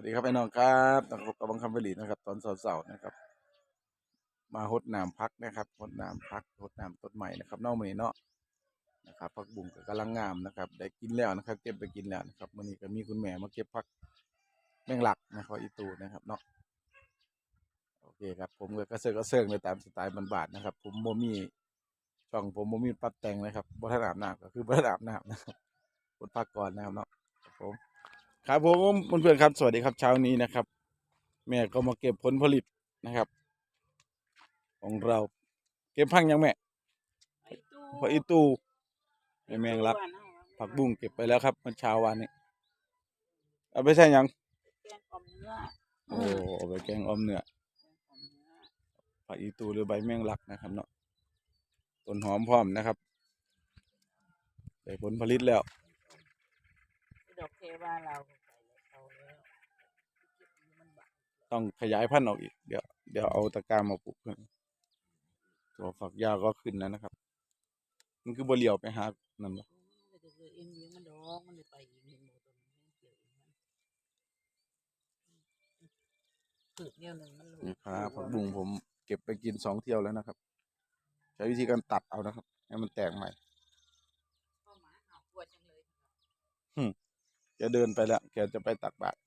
วัสดีครับพี่น้องครับต้องพบกับบังคับผลิตนะครับ ตอนเสาร์ๆนะครับ มาหดน้ำพักนะครับหดน้ำพักหดน้ำต้นใหม่นะครับนอกมือเนาะนะครับพักบุ้งก็กำลังงามนะครับ ได้กินแล้วนะครับ เก็บไปกินแล้วนะครับมื่อนี้ก็มีคุณแม่มาเก็บพักแมงหลักนะครับอีตูนะครับเนาะโอเคครับผมก็กระเซิงกระเซิงเลยตามสไตล์บานๆนะครับ ผมโมมี่ช่องผมโมมี่ปรับแต่งนะครับบัถนาบน้ำก็คือบัถนาบน้ำนะครับกดพักก่อนนะครับเนาะครับผม ครับผมเพื่อนๆครับ สวัสดีครับเช้านี้นะครับ แม่ก็มาเก็บผลผลิตนะครับ ของเรา เก็บพังยังแม่พออีตูแม่แมงลัก ผักบุ้งเก็บไปแล้วครับเมื่อเช้าวานนี้เอาไปใช่ยังแกงอมเนื้อโอ้เอาไปแกงออมเนื้อแกงอมเนื้อผักอีตูหรือใบแมงลักนะครับเนาะต้นหอมพร้อมนะครับได้ผลผลิตแล้วดอกเทวาเราก็ใส่เลยเอาแล้วเก็บอยู่มันบาด ต้องขยายพันธุ์ออกอีก เดี๋ยวเดี๋ยวเอาตะกร้ามาปลูกเพิ่มตัวฝักยาวก็ขึ้นแล้วนะครับ มันคือบ่เหลียวไปหานั่นหรอมันจะเกิดเองเลี้ยงมันดอกมันเลยไปเองเห็นหมดตรงนี้เกี่ยวเองมันผืดเดียวหนึ่งมันรู้นี่ครับผักบุ้งผมเก็บไปกินสองเที่ยวแล้วนะครับ ใช้วิธีการตัดเอานะครับ ให้มันแตกใหม่เข้ามาเอากลัวจังเลยแกเดินไปแล้ว แกจะไปตักบาตร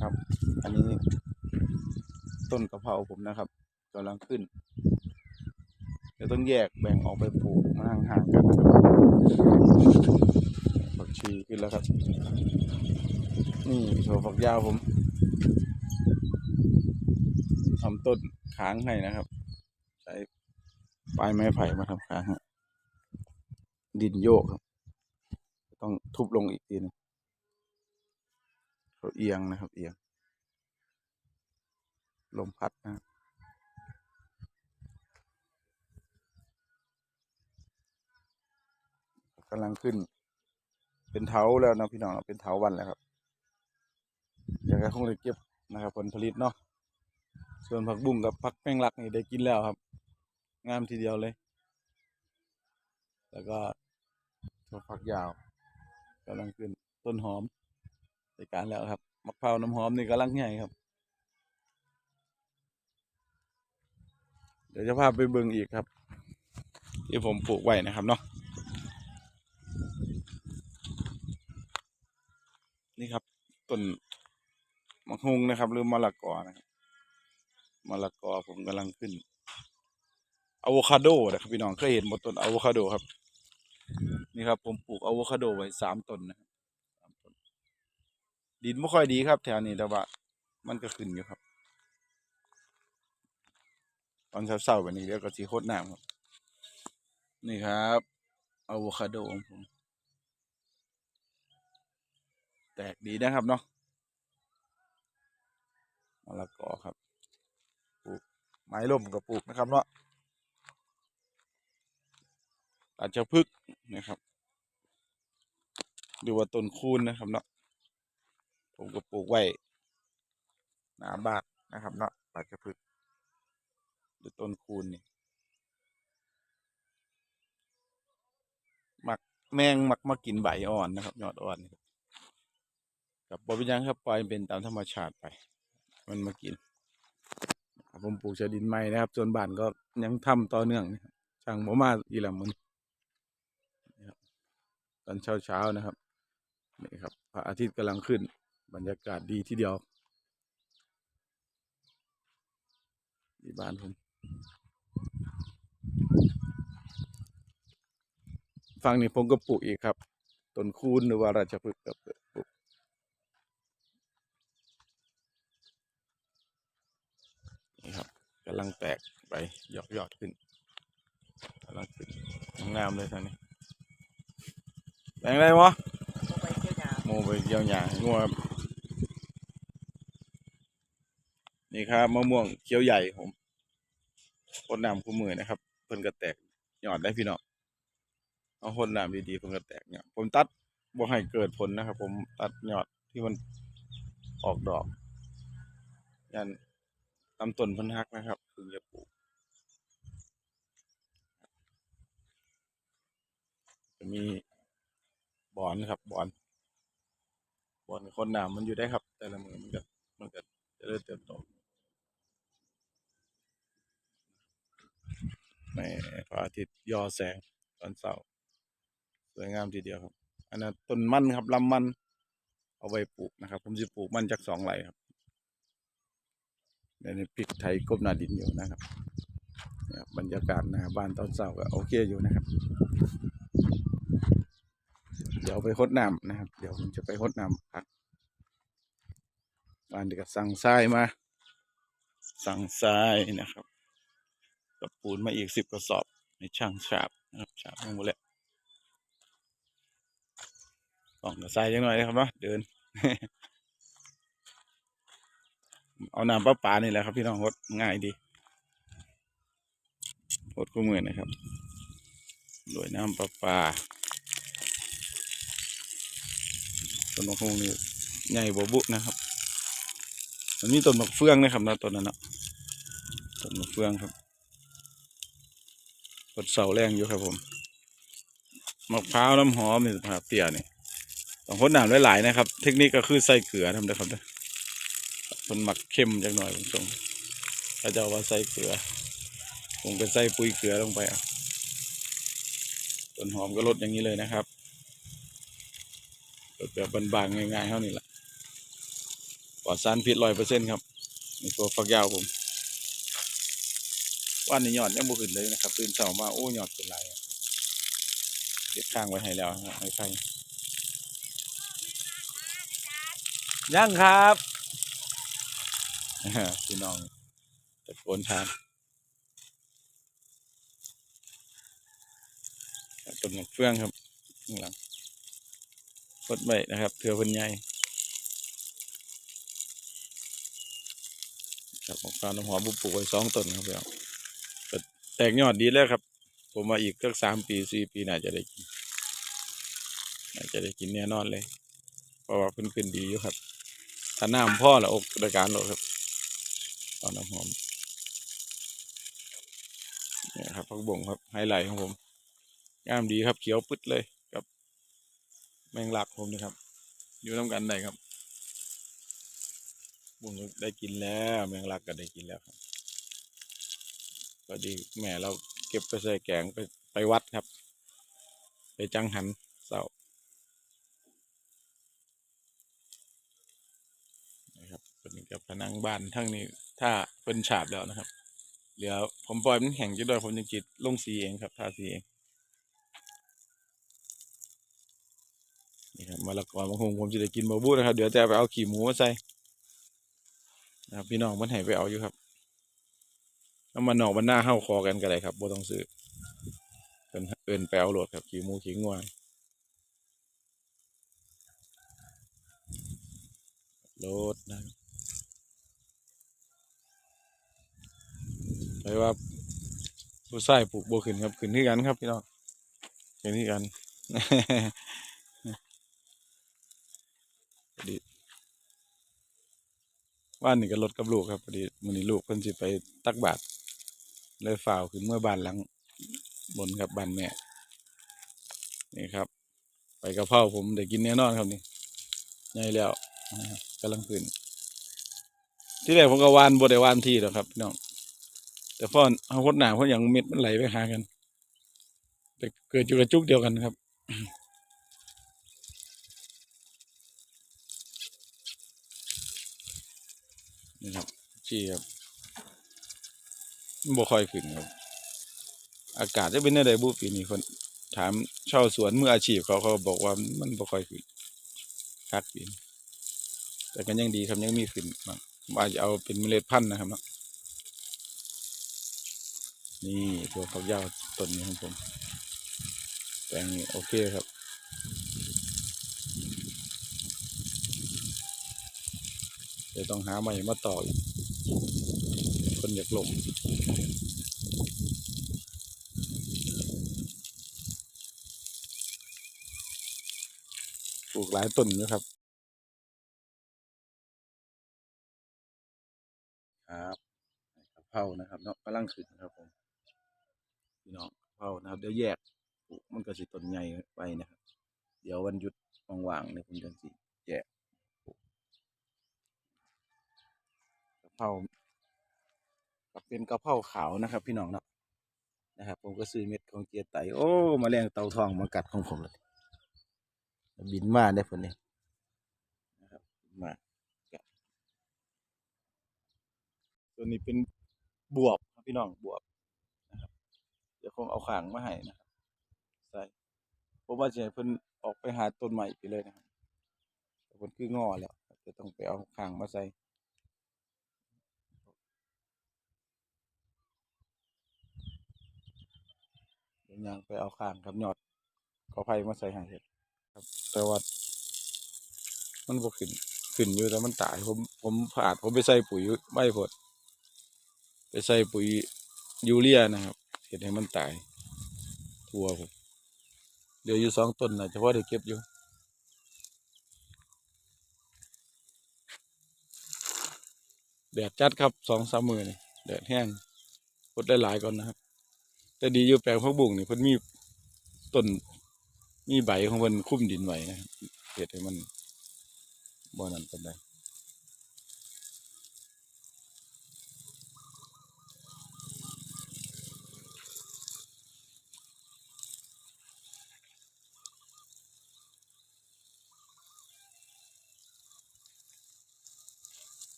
ครับ อันนี้ต้นกะเพราผมนะครับกำลังขึ้นเดี๋ยวต้องแยกแบ่งออกไปปลูกมาห่างๆกันนะครับผักชีขึ้นแล้วครับ นี่ถั่วฝักยาวผมทำต้นค้างให้นะครับ ใช้ปลายไม้ไผ่มาทำค้างดินโยกครับ ต้องทุบลงอีกทีหนึง เขาเอียงนะครับ เอียง ลมพัดนะครับกำลังขึ้น เป็นเถาแล้วนะพี่น้องเป็นเถาวันแล้วครับเดี๋ยวก็คงได้เก็บนะครับ ผลผลิตเนาะส่วนผักบุ้งกับผักแป้งรักนี่ได้กินแล้วครับ งามทีเดียวเลย แล้วก็ถั่วฝักยาวกำลังขึ้นต้นหอม ในการแล้วครับมะพร้าวน้ำหอมนี่กำลังใหญ่ครับ เดี๋ยวจะพาไปเบิ่งอีกครับ ที่ผมปลูกไว้นะครับเนาะนี่ครับต้นมะฮุงนะครับ หรือมะละกอนะครับมะละกอผมกำลังขึ้นอะโวคาโดนะครับพี่น้องเคยเห็นบนต้นอะโวคาโดครับ นี่ครับ ผมปลูกอะโวคาโดไว้สามต้นนะครับ ดินไม่ค่อยดีครับแถวนี้แต่ว่า มันก็ขึ้นอยู่ครับ ตอนเช้าๆแบบนี้เดี๋ยวก็สีโคตรน้ำครับ นี่ครับอะโวคาโดของผมแตกดีนะครับเนาะมะละกอครับปลูกไม้ร่มก็ปลูกนะครับเนาะอาจจะพึกนะครับหรือว่าต้นคูนนะครับเนาะ ผมก็ปลูกไว้หน้าบ้านนะครับเนาะอาจจะพึกหรือต้นคูนนี่หมักแมงหมักมากินใบอ่อนนะครับ ยอดอ่อนนี่ครับกับบริยังครับปล่อยเป็นตามธรรมชาติไป มันมากินผมปลูกชะดินไม้นะครับจนบ้านก็ยังทำต่อเนื่องนะครับช่างบ่มาอีหละมันตอนเช้าเช้าๆนะครับนี่ครับพระอาทิตย์กำลังขึ้น บรรยากาศดีทีเดียวที่บ้านผม ฝั่งนี้ผมก็ปลูกอีกครับ ต้นคูนหรือว่าราชพฤกษ์ก็ปลูกนี่ครับกำลังแตกใบยอดยอดขึ้นกำลังขึ้นงามเลยทางนี้แปลงอะไรวะเอาไปเจ้าหน้าโมไปเกี่ยวหญ้าให้งัวครับ นี่ครับมะม่วงเขียวใหญ่ผมรดน้ำคู่มือนะครับเพิ่นก็แตกยอดได้พี่น้องเอารดน้ำดีๆเพิ่นก็แตกเนี่ยผมตัดบ่ให้เกิดผลนะครับ ผมตัดยอดที่มันออกดอก ยันลำต้นพิ่นหักนะครับถึงจะปลูกจะมีบอนครับบอนบอนคนน้ำมันอยู่ได้ครับ แต่ละมือมันก็มันก็จะเริ่มเติบโต ในพระอาทิตย์ย่อแสงตอนเช้าสวยงามทีเดียวครับ อันนั้นต้นมันครับลำมัน เอาไว้ปลูกนะครับ ผมจะปลูกมันจากสองไร่ครับในนี้พริกไทยกบหนาดินอยู่นะครับเนี่ยบรรยากาศหนาบ้านตอนเช้าก็โอเคอยู่นะครับ เดี๋ยวไปหดน้ำนะครับ เดี๋ยวผมจะไปหดน้ำผักบ้านเด็กสั่งทรายมา สั่งทรายนะครับ กับปูนมาอีกสิบกระสอบในช่างฉาบนะครับฉาบให้หมดแล้วต้องกับทรายจังหน่อยนะครับเนาะเดิน เอาน้ำประปานี่แหละครับ พี่น้องหดง่ายดีหดคู่มือนะครับโดยน้ำประปาต้นมะฮงนี่ใหญ่บบุนะครับ มันมีต้นมะเฟืองนะครับนะต้นนั้นเนาะต้นมะเฟืองครับ ต้นเสาแรงอยู่ครับผมมะพร้าวน้ำหอมนี่สภาพเตี้ยนี่ต้องพ่นน้ำหลายๆนะครับ เทคนิคก็คือใส่เกลือทำได้ครับเด้อคนหมักเข้มจังหน่อยผมส่งถ้าจะเอาว่าใส่เกลือ ผมก็ใส่ปุ๋ยเกลือลงไปเอาต้นหอมก็ลดอย่างนี้เลยนะครับแบบบางๆง่ายๆเท่านี้แหละปลอดสารพิษร้อยเปอร์เซ็นต์ครับในตัวฝักยาวผม ว่านนี้ยอดยังบ่ขึ้นเลยนะครับตื่นเช้ามาโอ้ยอดเป็นไรเก็บข้างไว้ให้แล้วนะครับให้ใครยังครับพี่น้องตะโกนถามต้นมะเฟืองครับข้างหลังรถใบนะครับเถื่อพิ่นใหญ่ครับของฟารน้ำหอมบุปลูกไว้สองต้นครับพี่น้องก็ แตกยอดดีแล้วครับ ผมมาอีกสักสามปีสี่ปีน่าจะได้กินน่าจะได้กินแน่นอนเลย เพราะว่าเพิ่นขึ้นดีอยู่ครับ ถ้าน้ำพ่อละอกรายการหรอครับตอนน้ำหอมเนี่ยครับพักบ่งครับไฮไลท์ของผมงามดีครับเขียวปึ๊ดเลยครับ แมงลักผมนะครับ อยู่น้ำกันได้ครับบุญก็ได้กินแล้ว แมงลักก็ได้กินแล้วครับ ก็ดีแม่เราเก็บไปใส่แกงไปไปวัดครับ ไปจังหันเสานะครับเป็นกับผนังบ้านทั้งนี้ถ้าเป็นฉาบแล้วนะครับเหลือผมปล่อยมันแห้งจะด้วยผมจะกิดลงสีเองครับทาสีเองนี่ครับมะละกอมะฮงผมจะได้กินบะบูนะครับ เดี๋ยวจะไปเอาขี่หมูมาใส่นะครับพี่น้องมันให้ไปเอาอยู่ครับ แล้วมันนอกมันหน้าเข้าคอกันก็ได้ครับบ่ต้องซื้อเอินเอินไปเอาโหลดครับขี่มูขี่งัวโหลดนะไปว่าผู้ชายปลูกโบขึ้นครับ ขึ้นที่กันครับพี่น้องขึ้นที่กันดีว่านนี่ก็รถกับลูกครับพอดีมื้อนี้ลูกเพิ่นสิไปตักบาตร เลยฝ่าวขึ้นเมื่อบานหลังบนครับบานแม่ นี่ครับ ไปกะเพราผมได้กินแน่นอนครับนี่ใหญ่แล้วกำลังขึ้น ที่แรกผมก็วานบ่ได้วานที่หรอกครับพี่น้องแต่พ่อเฮาคดหนาเพราะอย่างเม็ดมันไหลไปหากัน แต่เกิดอยู่กระจุกเดียวกันครับนี่ครับชี้ครับ บ่ค่อยขึ้นครับ อากาศจะเป็นอะไรบุปีนี้คน ถามชาวสวนมืออาชีพเขาเขาบอกว่ามันบ่ค่อยขึ้นคักปีนแต่ก็ยังดีครับยังมีขึ้นบ้างว่าจะเอาเป็นเมล็ดพันธุ์นะครับนี่ตัวฝักยาวต้นนี้ของผมแปลงนี้โอเคครับเดี๋ยวต้องหาใหม่มาต่ออีก นอยากลงปลูกหลายต้นอยู่ครับครับกะเพรานะครับเนาะกำลังขึ้นครับผมพี่น้องกะเพรานะครับเดี๋ยวแยกปลูกมันก็สิต้นใหญ่ไปนะครับ เดี๋ยววันหยุดว่างๆเนี่ยผมจะสิแจกกะเพรา กับเป็นกระเพราขาวนะครับ พี่น้องเนาะนะครับ ผมก็ซื้อเม็ดของเจียไตโอ้มาแรงเต่าทองมากัดของผมเลย บินมาได้ผลนี่นะครับมาตัวนี้เป็นบวบครับพี่น้องบวบนะครับเดี๋ยวคงเอาขางมาให้นะครับใส่ผมว่าจะให้เพิ่นออกไปหาต้นใหม่ไปเลยนะครับเพิ่นคืองอแล้วจะต้องไปเอาขางมาใส่ ยวยางไปเอาขางครับยอดขอไผ่มาใส่ให้เห็ดครับ แต่ว่ามันบ่ขึ้นขึ้นอยู่แต่มันตายผมผมผ่าดผมไปใส่ปุ๋ยไม่พดไปใส่ปุ๋ยยูเรียนะครับเห็นให้มันตายทั่วผมเดี๋ยวอยู่สองต้นนะเฉพาะได้เก็บอยู่แดดจัดครับสองสามมือนี่แดดแห้งพดได้หลายก่อนนะครับ แต่ดีอยู่แปลงพักบุ้งนี่เพิ่นมีต้นมีใบของเพิ่นคุ้มดินไว้นะเห็ดให้มันบ่นั้นปานได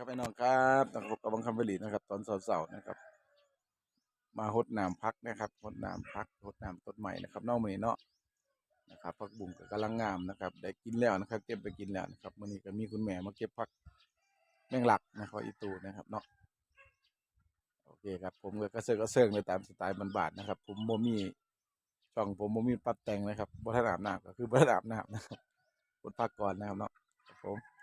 ครับพี่น้องครับต้องพบกับบังคับผลิตนะครับ ตอนสอนเสาร์นะครับ มาหดน้ำพักนะครับหดน้ำพักหดน้ำต้นใหม่นะครับนอกมือนี้เนาะนะครับผักบุ้งก็กำลังงามนะครับ ได้กินแล้วนะครับ เก็บไปกินแล้วนะครับวันนี้ก็มีคุณแม่มาเก็บผักแมงหลักนะครับอีตูนะครับเนาะโอเคครับผมก็กระเซิงกระเซิงเลยตามสไตล์บานๆนะครับ ผมโมมี่ช่องผมโมมี่ปรับแต่งนะครับบัทันอาบน้ำก็คือบัทันอาบน้ำนะครับกดพักก่อนนะครับเนาะครับผม